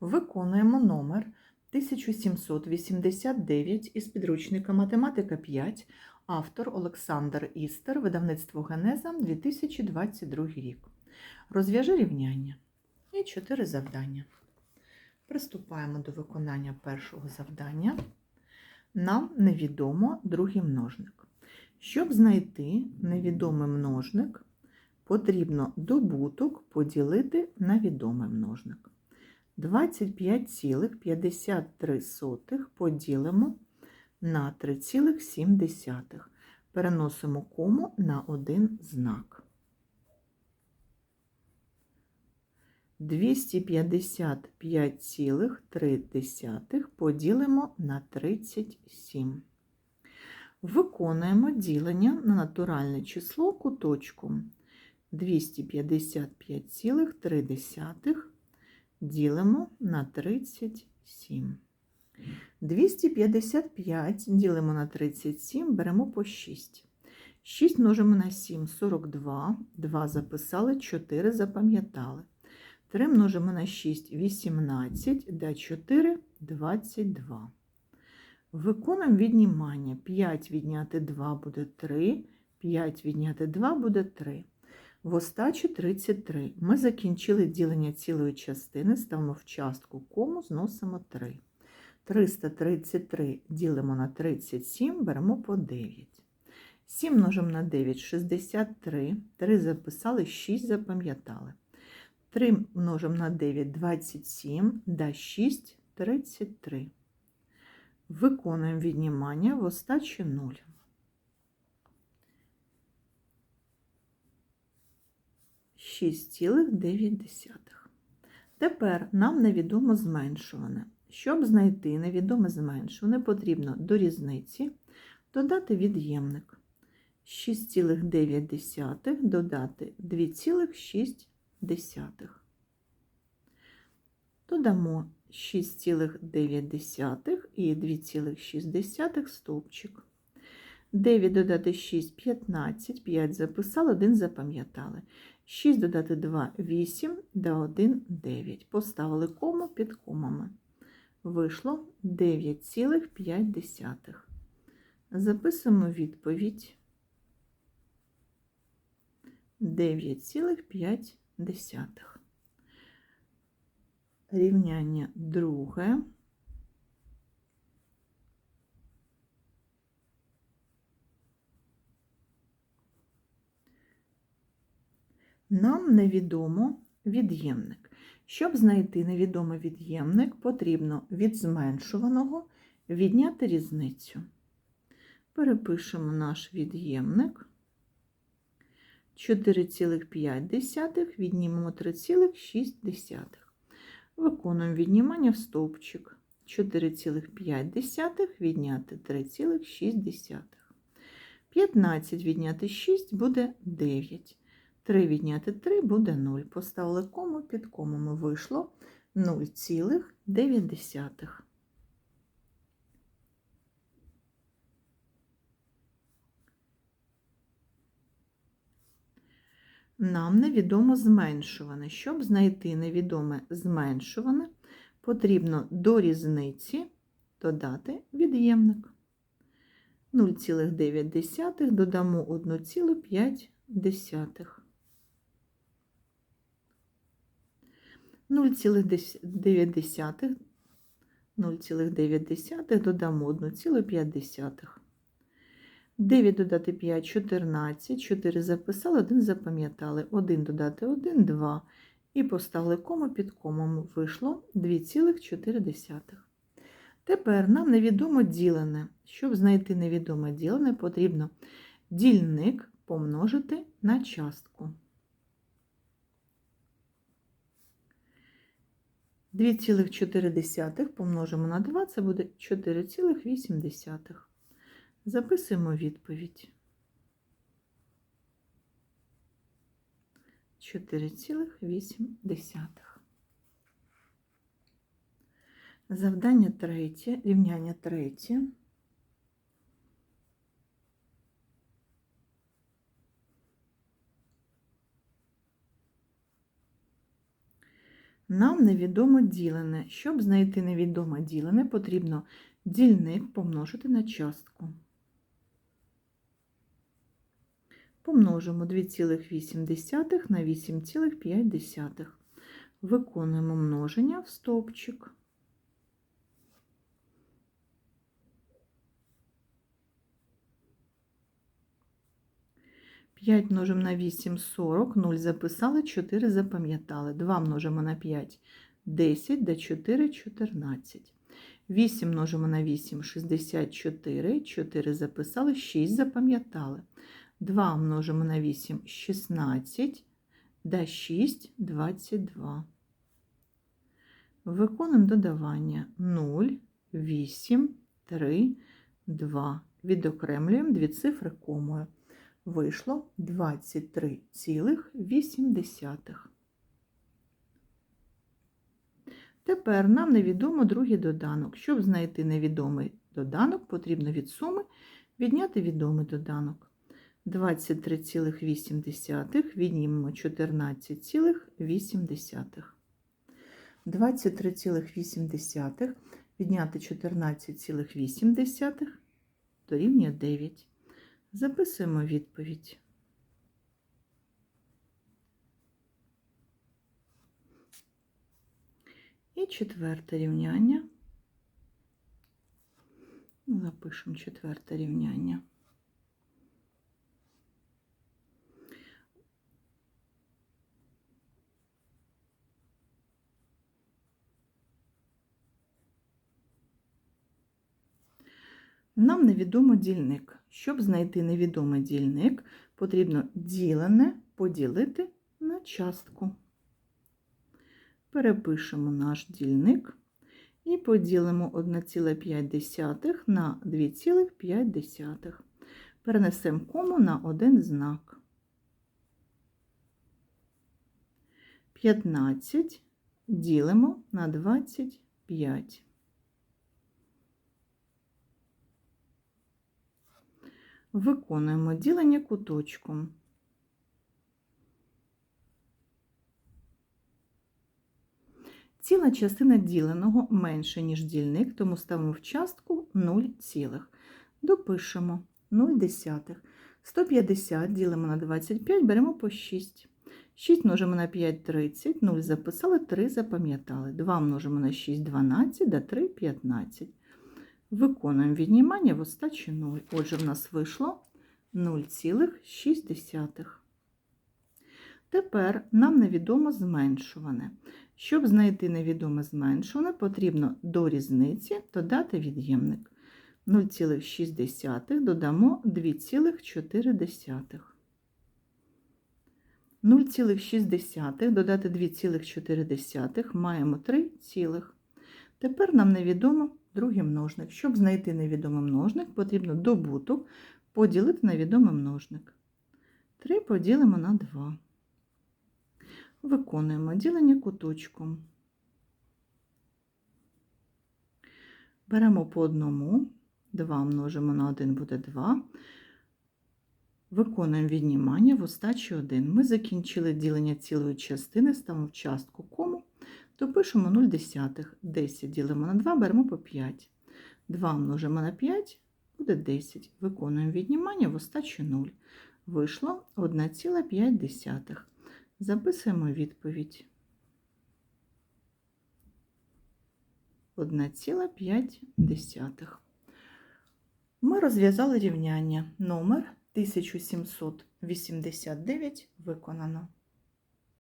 Виконуємо номер 1789 із підручника Математика 5, автор Олександр Істер, видавництво Генеза 2022 рік. Розв'яжи рівняння і чотири завдання. Приступаємо до виконання першого завдання. Нам невідомо другий множник. Щоб знайти невідомий множник, потрібно добуток поділити на відомий множник. 25,53 поділимо на 3,7. Переносимо кому на один знак. 255,3 поділимо на 37. Виконуємо ділення на натуральне число куточком. 255,3 ділимо на 37. 255 ділимо на 37, беремо по 6. 6 множимо на 7 42, 2 записали, 4 запам'ятали. 3 множимо на 6 18, да 4 22. Виконуємо віднімання. 5 відняти 2 буде 3, 5 відняти 2 буде 3. В остачі 33. Ми закінчили ділення цілої частини, ставимо в частку кому, зносимо 3. 333 ділимо на 37, беремо по 9. 7 множимо на 9 63. 3 записали, 6 запам'ятали. 3 множимо на 9 27, да 6 33. Виконуємо віднімання в остачі 0. Шість цілих дев'ять десятих. Тепер нам невідомо зменшуване. Щоб знайти невідоме зменшуване, потрібно до різниці додати від'ємник. 6,9 додати 2,6. Додамо 6,9 і 2,6 стовпчик. 9 додати 6 15, 5 записали, 1 запам'ятали. 6 додати 2 8, да 1 9. Поставили кому під комами. Вийшло 9,5. Записуємо відповідь 9,5. Рівняння друге. Нам невідомо від'ємник. Щоб знайти невідомий від'ємник, потрібно від зменшуваного відняти різницю. Перепишемо наш від'ємник. 4,5 віднімемо 3,6. Виконуємо віднімання в стовпчик. 4,5 відняти 3,6. 15 відняти 6 буде 9. 3 відняти 3 буде 0. Поставили кому під комами вийшло 0,9. Нам невідомо зменшуване. Щоб знайти невідоме зменшуване, потрібно до різниці додати від'ємник. 0,9 додамо 1,5. 0,9 0,9 додамо 1,5. 9 додати 5 14, 4 записали, 1 запам'ятали. 1 додати 1 2. І поставили кому під комом. Вийшло 2,4. Тепер нам невідомо ділене. Щоб знайти невідоме ділене, потрібно дільник помножити на частку. 2,4 помножимо на 2, це буде 4,8. Записуємо відповідь. 4,8. Завдання третє, рівняння третє. Нам невідомо ділене. Щоб знайти невідоме ділене, потрібно дільник помножити на частку. Помножимо 2,8 на 8,5. Виконуємо множення в стовпчик. П'ять множимо на 8 – 40, 0 записали, 4 запам'ятали. 2 множимо на 5 – 10, до 4 – 14. 8 множимо на 8 – 64, 4 записали, 6 запам'ятали. 2 множимо на 8 – 16, да 6 – 22. Виконуємо додавання 0, 8, 3, 2. Відокремлюємо дві цифри комою. Вийшло 23,8. Тепер нам невідомо другий доданок. Щоб знайти невідомий доданок, потрібно від суми відняти відомий доданок. 23,8 віднімемо 14,8. 23,8 відняти 14,8 дорівнює 9. Записуємо відповідь. І четверте рівняння. Запишемо четверте рівняння. Нам невідомо дільник. Щоб знайти невідомий дільник, потрібно ділене поділити на частку. Перепишемо наш дільник і поділимо 1,5 на 2,5. Перенесемо кому на один знак. 15 ділимо на 25. Виконуємо ділення куточком. Ціла частина діленого менше, ніж дільник, тому ставимо в частку 0 цілих. Допишемо 0 десятих. 150 ділимо на 25, беремо по 6. 6 множимо на 5 30, 0 записали, 3 запам'ятали. 2 множимо на 6 12, да 3 15. Виконуємо віднімання в остачі 0. Отже, в нас вийшло 0,6. Тепер нам невідомо зменшуване. Щоб знайти невідоме зменшуване, потрібно до різниці додати від'ємник. 0,6 додамо 2,4. 0,6 додати 2,4 маємо 3, цілих. Тепер нам невідомо другий множник. Щоб знайти невідомий множник, потрібно добуток поділити на відомий множник. 3 поділимо на 2. Виконуємо ділення куточком. Беремо по одному, 2 множимо на 1 буде 2. Виконуємо віднімання в остачі 1. Ми закінчили ділення цілої частини, ставимо в частку кому, то пишемо 0 десятих. 10 ділимо на 2, беремо по 5. 2 множимо на 5 буде 10. Виконуємо віднімання в остачі 0. Вийшло 1,5. Записуємо відповідь. 1,5. Ми розв'язали рівняння номер 1789 виконано.